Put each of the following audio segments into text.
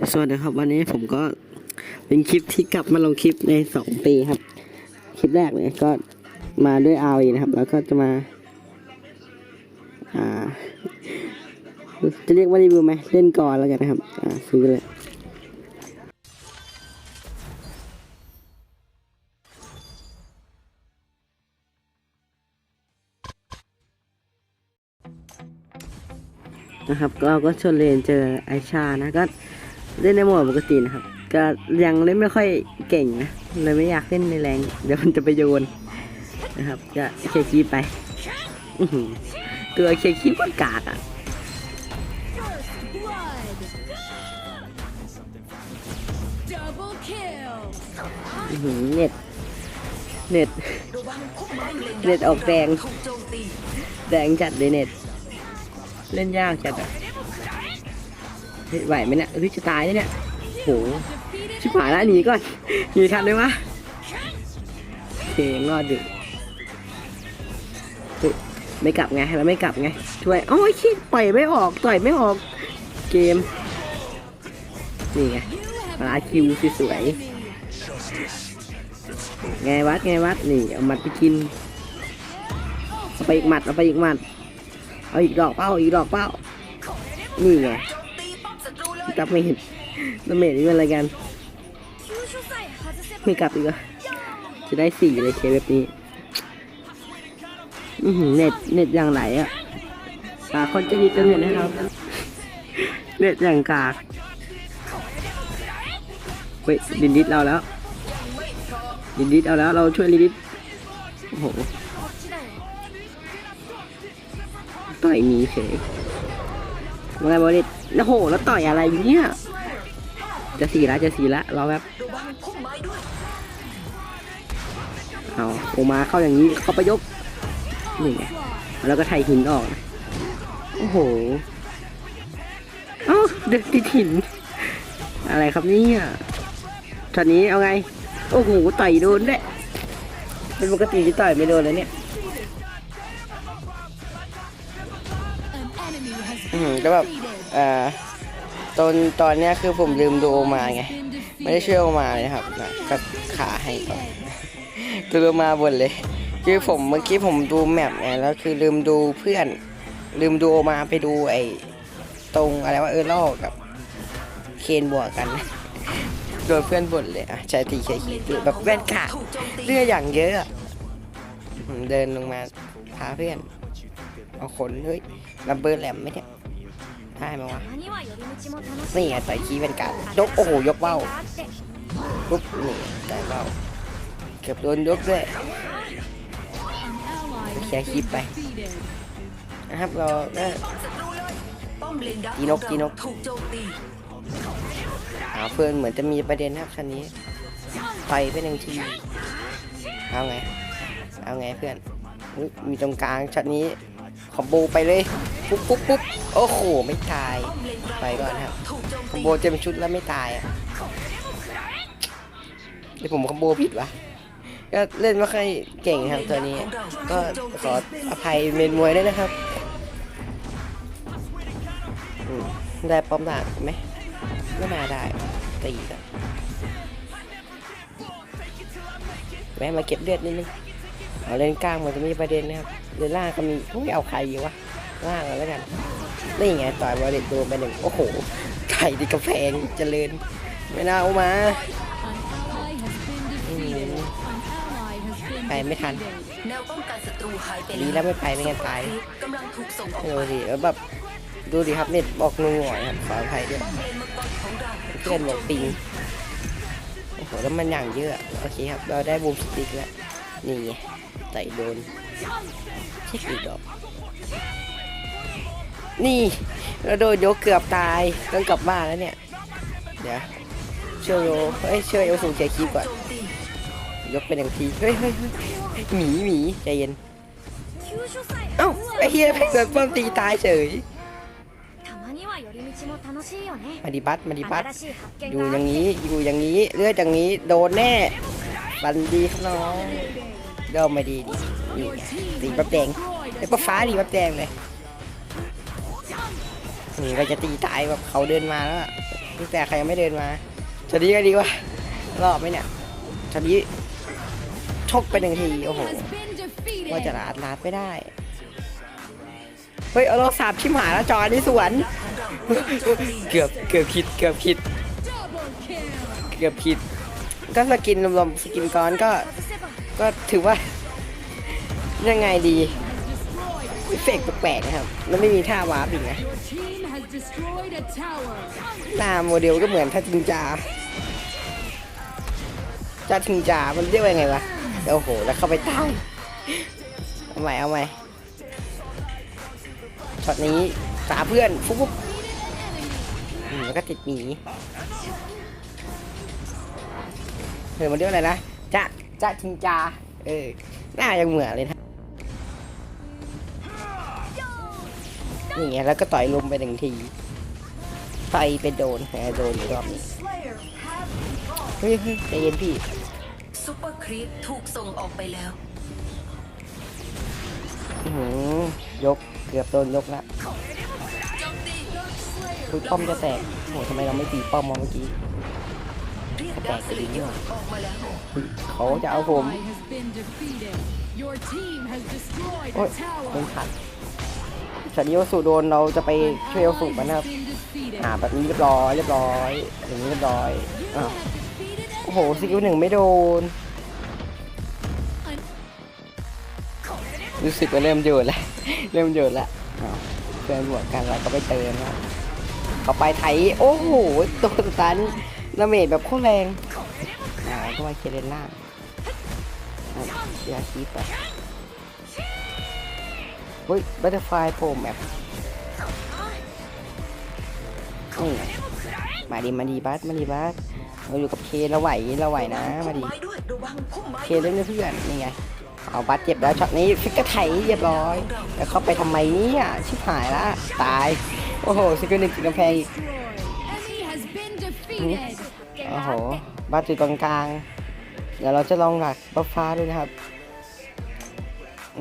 สวัสดีครับวันนี้ผมก็เป็นคลิปที่กลับมาลงคลิปในสองปีครับ คลิปแรกเลยก็มาด้วยอาวีนะครับ แล้วก็จะมา อ่า จะเรียกว่ารีวิวไหมเล่นก่อนแล้วกันนะครับ อ่าซื้อเลยนะครับเราก็ชวนเลนเจอไอชานะก็ เล่นในโหมดปกตินะครับ ก็ยังเล่นไม่ค่อยเก่งนะ เลยไม่อยากเล่นในแรง เดี๋ยวมันจะไปโยนนะครับ ก็เคคีไป ตัวเคคีก็กากอะเน็ต เน็ต เน็ตออกแดงแดงจัดเลยเน็ต เล่นยากจัดอะ ฮ้ยไหวไหมเนี่ยเฮ้ยจะตายแล้วเนี่ยโหชิบหายแล้วหนีก่อนหนีทันเลยวะโอเคยังรอดอยู่เฮ้ยไม่กลับไงเราไม่กลับไง ช่วยเอ้าไอ้คิดปล่อยไม่ออกต่อยไม่ออก เกม นี่ไงปลาคิวสวยๆไงวัดไงวัดนี่เอามัดไปกินเอาไปอีกหมัดเอาไปอีกหมัดเอาอีกดอกเป้าอีกดอกเป้านี่ไง จับไม่เห็นดาเมจนี่เป็นอะไรกัน ไม่กลับอีกอะจะได้สี่เลยเคแบบนี้เน็ตเน็ตอย่างไหนอะหาคนจะดีจะเน็ตนะครับ เน็ตอย่างกากเฮ้ยลินดิสเราแล้วลินดิสเอาแล้วเราช่วยลินดิสโอ้โหต่อยมีเฉย ว่าไงบอลิสโอ้โห แล้วต่อยอะไรเนี่ย จะสี่ละจะสี่ละรอแบบเอาโอมาเข้าอย่างนี้เขาไปยกนี่ไงแล้วก็ไทยหินออกโอ้โหเอ้าเด็กติดหิน อะไรครับเนี่ยช็อตนี้เอาไง โอ้โหต่อยโดนด้วยเป็นปกติที่ต่อยไม่โดนเลยเนี่ย has อืมก็แบบเอ่อตอนตอนเนี้ยคือผมลืมดูโอมาไง ไม่ได้ช่วยโอมาเลยครับนะก็ขาให้ก่อนดูโอมาบนเลย คือผมเมื่อกี้ผมดูแมปไงแล้วคือลืมดูเพื่อน ลืมดูโอมาไปดูไอ้ตรงอะไรว่าเออลอกกับเคนบวกกันโดนเพื่อนบ่นเลยอะชายตีเคคีแบบแว่อนขาดเลือดอย่างเยอะผมเดินลงมาพาเพื่อนเอาขนเฮ้ยลัมเบอร์แหลมไหมเนี่ย ได้ไหมวะนี่ไงใส่คีเป็นการยกโอ้โหยกเบ้าปุ๊บนี่ได้เบ้าเกือบโดนยกด้วยแค่คีไปนะครับเราเนี่ยตีนกตีนกหาเพื่อนเหมือนจะมีประเด็นครับคันนี้ไปเปหนึ่งทีเอาไงเอาไงเพื่อนมีตรงกลางช็อตนี้ขอบูไปเลย ปุ๊บปุ๊บปุ๊บโอ้โห ไม่ตาย ไปก่อนครับถูกโจมคอมตีโบเต็มชุดแล้วไม่ตายอะเดี๋ยวผมคอมโบผิดวะก็เล่นไม่ค่อยเก่งครับตัวนี้ ก็ขออภัยเมนมวยด้วยนะครับ ได้ป้อมด่านไหมไม่มาได้ตีกันแวะมาเก็บเลือดนิดนึงเอาเล่นกลางมันจะมีประเด็นนะครับเล่นล่างก็มีไม่เอาใครอยู่วะ ล่างเอาแล้วกันนี่ไงต่อยบอลเด็ดโดนไปหนึ่งโอ้โหไข่ติดกระแพงเจริญไม่น่าเอามา An ally has been defeated. An ally has been ไปไม่ทันแนวป้องกันศัตรูหายไปดีแล้วไม่ไปไม่งั้นตายกำลังถูกส่งออกดูดิแล้วแบบดูดิครับเน็ตบอกงงหน่อยครับขออภัยด้วยป้อมเลนมังกรของเราเพื่อนบอกปิงโอ้โหแล้วมันอย่างเยอะโอเคครับ เราได้บูมสติ๊กแล้วนี่ไงใส่โดนเช็คอีกดอก นี่เราโดนยกเกือบตายต้องกลับบ้านแล้วเนี่ยเดี๋ยวเชื่อโยเฮ้ยเชื่อโยสูงใจคีก่อนยกเป็นอย่างทีเฮ้ยเฮ้ยหมีหมีใจเย็นเอ้าไอ้เฮียแม่งโดนป้อมตีตายเฉยมาดิบัตมาดิบัตอยู่อย่างนี้อยู่อย่างนี้เลือดอย่างนี้โดนแน่บันดีครับน้องเดิมมาดีดีตีปั๊บแดงไอ้ปั๊ฟ้าดีปั๊บแดงเลย นี่ก็จะตีตายแบบเขาเดินมาแล้วอะพี่แต่ใครยังไม่เดินมาจะดีก็ดีว่ารอบไหมเนี่ยจะดีชกไปหนึ่งทีโอ้โหว่าจะลาดลาดไม่ได้เฮ้ยเอาเราสาบชิมหายแล้วจอนี่สวนเกือบเกือบผิดเกือบผิด เกือบผิด ก็สกินรวมๆสกินก้อนก็ ก็ถือว่า ยังไงดี เฟกแปลกๆนะครับ แล้วไม่มีท่าวาร์ปอีกนะ Your team has destroyed a tower. หน้าโมเดลก็เหมือนท่าจิงจาจาจิงจา มันเรียกว่าไงวะ โอ้โห แล้วเข้าไปใต้เอาใหม่เอาใหม่ช็อตนี้สาเพื่อนฟุ๊บฟุ๊บแล้วก็ติดหมีเออมันเรียกอะไรนะจ้าจ้าจิงจา เออ หน้ายังเหมือนเลยนะ นี่ไงแล้วก็ต่อยลมไปหนึ่งทีไฟไปโดนแผลโดนอีกรอบนี้เฮ้ยเฮ้ยใจเย็นพี่ซุปเปอร์ครีปถูกส่งออกไปแล้วอื้อหือยกเกือบโดนยกละคุยป้อมจะแตกโอ้โหทำไมเราไม่ตีป้อมมาเมื่อกี้ เรียกดาวสลิงออกมาแล้วเขาจะเอาผม Ally has been defeated. Your team has destroyed โอ้ย a tower. โดนขัด สันนิวสุโดนเราจะไปช่วยเอสุกันนะครับอ่าแบบนี้เรียบร้อยเรียบร้อยอย่างนี้เรียบร้อยอ้าโอ้โหสกิลหนึ่งไม่โดนรู้สึกว่าเริ่มโยนแล้วเริ่มโยนแล้วอ้วเพื่อนบวกกันเราก็ไปเติมครับเขาไปไถโอ้โหตัวตันดาเมจแบบโคตรแรงอ่าก็มาเคเลนล่างอะยาคีไป เฮ้ยบัตเตอร์ไฟโผล่แมปนี่มาดีมาดีบัสมาดีบัสเราอยู่กับเคเราไหวเราไหวนะมาดีเคเล่นเพื่อนนี่ไงเอาบัตเจ็บแล้วช็อตนี้ฟิกกร์ไถเรียบร้อยแต่เข้าไปทำไมเนี่ยชิบหายละตายโอ้โหสกิลหนึ่งติดกำแพงอีกโอ้โหบัตรอยู่ตรงกลางเดี๋ยวเราจะลองหลักบัฟฟ้าด้วยนะครับ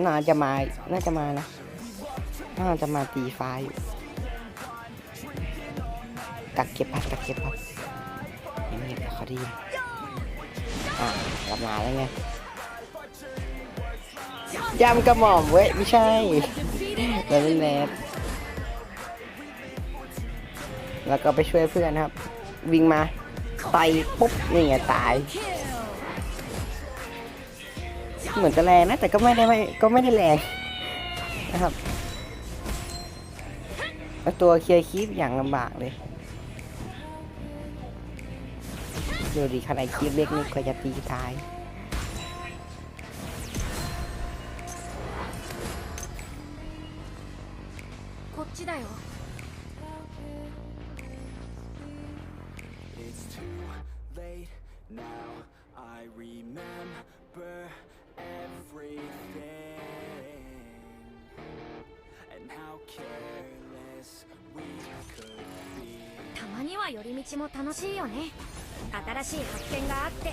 น่าจะมา น่าจะมานะ น่าจะมาตีฟ้าอยู่กักเก็บบัตรกักเก็บบัตรเงียบเดี๋ยวเขาด้ยินอะกลับมาแล้วไงยำกระหม่อมเว้ย ไม่ใช่เราเล่นแมสแล้วก็ไปช่วยเพื่อนครับ วิ่งมาต่อยปุ๊บนี่ไงตาย เหมือนจะแรงนะ แต่ก็ไม่ได้ไม่ก็ไม่ได้แรงนะครับแล้วตัวเคลียร์คีปอย่างลำบากเลยดูดิขนาดคีปเล็กนี่ก็จะตีตาย こっちだよ には寄り道も楽しいよね新しい発見があって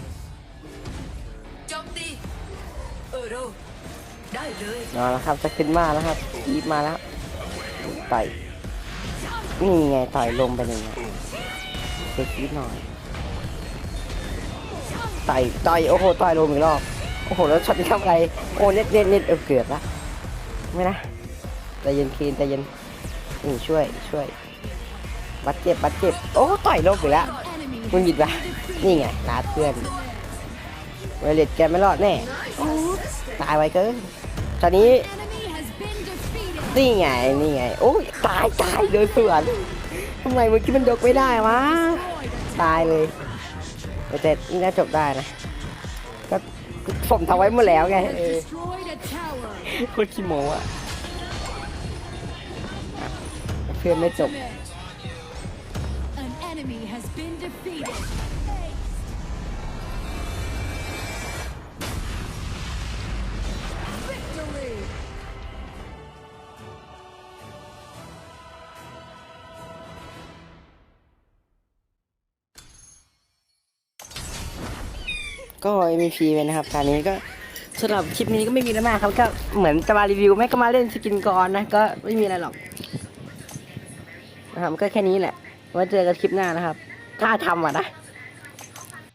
โจมตี เออโรได้เลย เอาละครับจะขึ้นมาแล้วครับคีปมาแล้วต่อยนี่ไงต่อยลมไปหนึ่งเช็คคีปหน่อยต่อยต่อยโอ้โหต่อยลมอีกรอบโอ้โหแล้วช็อตนี้ทำอะไรโอ้เน็ตเน็ตเน็ตเออเกือบละไม่นะใจเย็นคีนใจเย็นนี่ช่วยช่วย บัดเจ็บบัดเจ็บ โอ้ต่อยลมอีกแล้ว Enemy มึงหยิบปะนี่ไงลาเพื่อนเวเลตแกไม่รอดแน่ตายไวเกินตอนนี้นี่ไงนี่ไงโอ้ยตายตายโดนสวนทำไมเมื่อกี้มันยกไม่ได้วะตายเลยแต่นี่น่าจบได้นะก็ผมทำไว้หมดแล้วไงโคตรขี้โม้อะอะเพื่อนไม่จบ ก็ MVP ไปนะครับการนี้ก็สำหรับคลิปนี้ก็ไม่มีอะไรมากครับก็เหมือนจะมารีวิวไม่ก็มาเล่นสกินกรนะก็ไม่มีอะไรหรอกนะครับก็แค่นี้แหละไว้เจอกันคลิปหน้านะครับ ถ้าทำอะนะ「